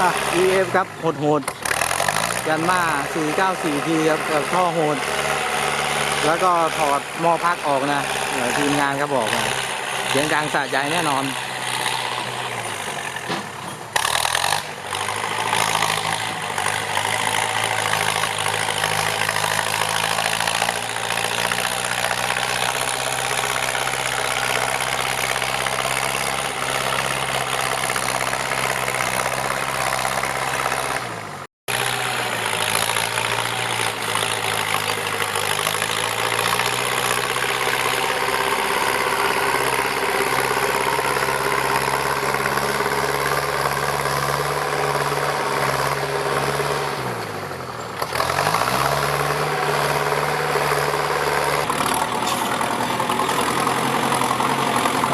อะ EF ครับโหดโหดยันมา 494 ทีครับกับท่อโหด แล้วก็ถอดหม้อพักออกนะเดี๋ยวทีมงานเขาบอกเสียงดังสะใจแน่นอน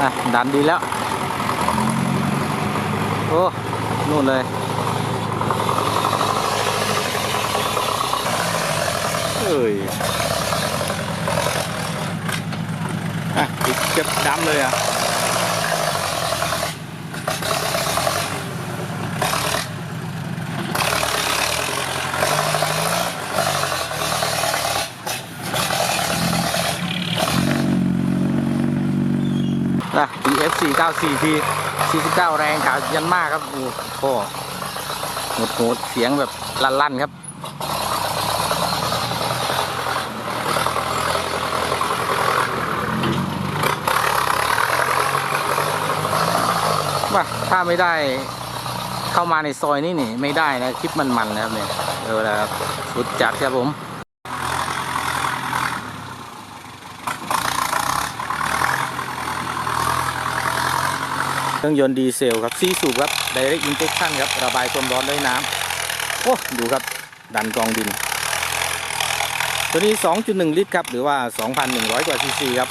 อะดันดีแล้ว โอ้นู่นเลยเอ้ยอะติดเจ็บดำเลยอะ F494 P 49 แรงขาวยันมากครับโอ้โหหดโหดเสียงแบบลั่นๆครับว่าถ้าไม่ได้เข้ามาในซอยนี่นี่ ไม่ได้นะ คลิปมันๆนะครับเนี่ยเออแล้วครับสุดจัดครับผม เครื่องยนต์ดีเซลครับซีสูบครับ Direct Injection ครับ ระบายความร้อนด้วยน้ำโอ้ดูครับ ดันกองดิน ตัวนี้ 2.1 ลิตรครับ หรือว่า 2,100 กว่าซีซีครับ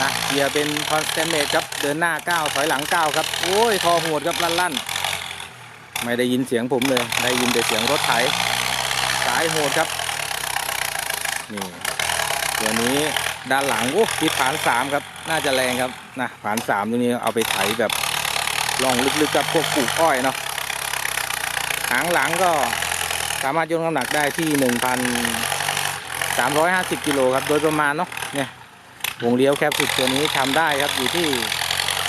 นะเกียร์เป็น Constant Mate ครับ เดินหน้า 9 ถอยหลัง 9 ครับ โอ้ยทอโหดครับ ลั่นๆไม่ได้ยินเสียงผมเลย ได้ยินแต่เสียงรถไถ สายโหดครับ นี่ ตัวนี้ด้านหลัง โอ้ที่ผานสามครับ น่าจะแรงครับ นะผานสามตัวนี้เอาไปไถแบบล่องลึกๆกับพวกปลูกอ้อยเนาะหางหลังก็สามารถยกน้ำหนักได้ที่หนึ่งพันสามร้อยห้าสิบกิโลครับ โดยประมาณเนาะเนี่ยวงเลี้ยวแคบสุดตัวนี้ทำได้ครับอยู่ที่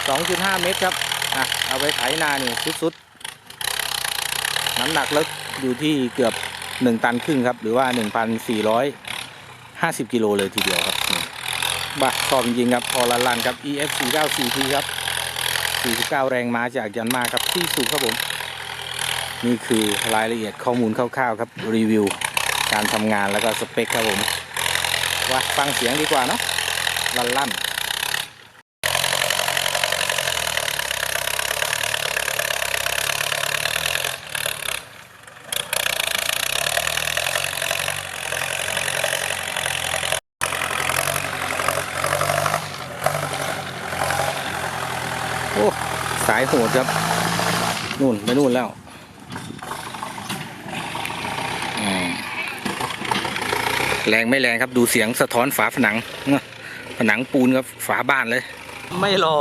สองจุดห้าเมตรครับอะเอาไปไถนานี่ยสุดๆน้ำหนักลึกอยู่ที่เกือบหนึ่งตันครึ่งครับ หรือว่าหนึ่งพันสี่ร้อยห้าสิบกิโลเลยทีเดียวครับ บ้าชอบจริงๆครับพอลันลันครับ EF 4 9 4 T ครับ 49 แรงม้าจากยันมาครับที่สุดครับผม นี่คือรายละเอียดข้อมูลคร่าวๆครับ รีวิว การทำงานแล้วก็สเปคครับผมว่าฟังเสียงดีกว่าเนาะลันลัน โอ้สายโหดครับ นู่นไปนู่นแล้วแรงไม่แรงครับดูเสียงสะท้อนฝาผนัง ผนังปูนครับฝาบ้านเลย ไม่รอ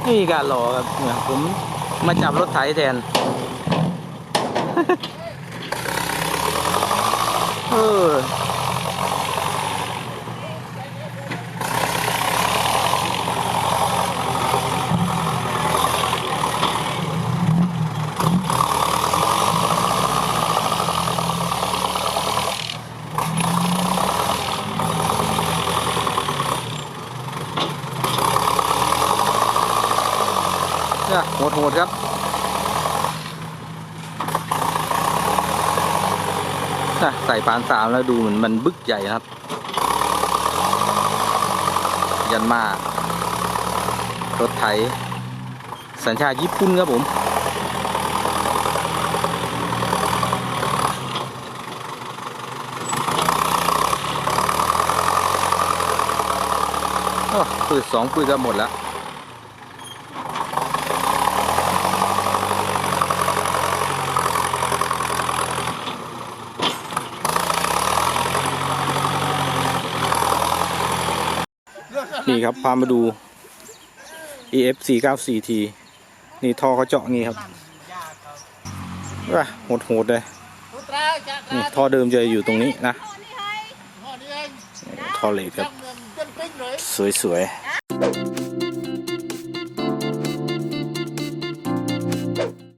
ไม่มีการรอครับเนี่ยผมมาจับรถไถแทนเออ เนี่ยโหดโหดครับใส่ปานสามแล้วดูเหมือนมันบึกใหญ่ครับ ยันมารถไถ สัญชาติญี่ปุ่นครับผมปืดสองปืดก็หมดแล้ว นี่ครับ พามาดู EF 4 9 4 T นี่ท่อเขาเจาะงี้ครับว้าโหดๆเลยตัวตราจะตนี่ราท่อเดิมจะอยู่ตรงนี้นะข้อนี้เองท่อเหล็กครับจังเงินเต้นปิ้งเลยสวยๆ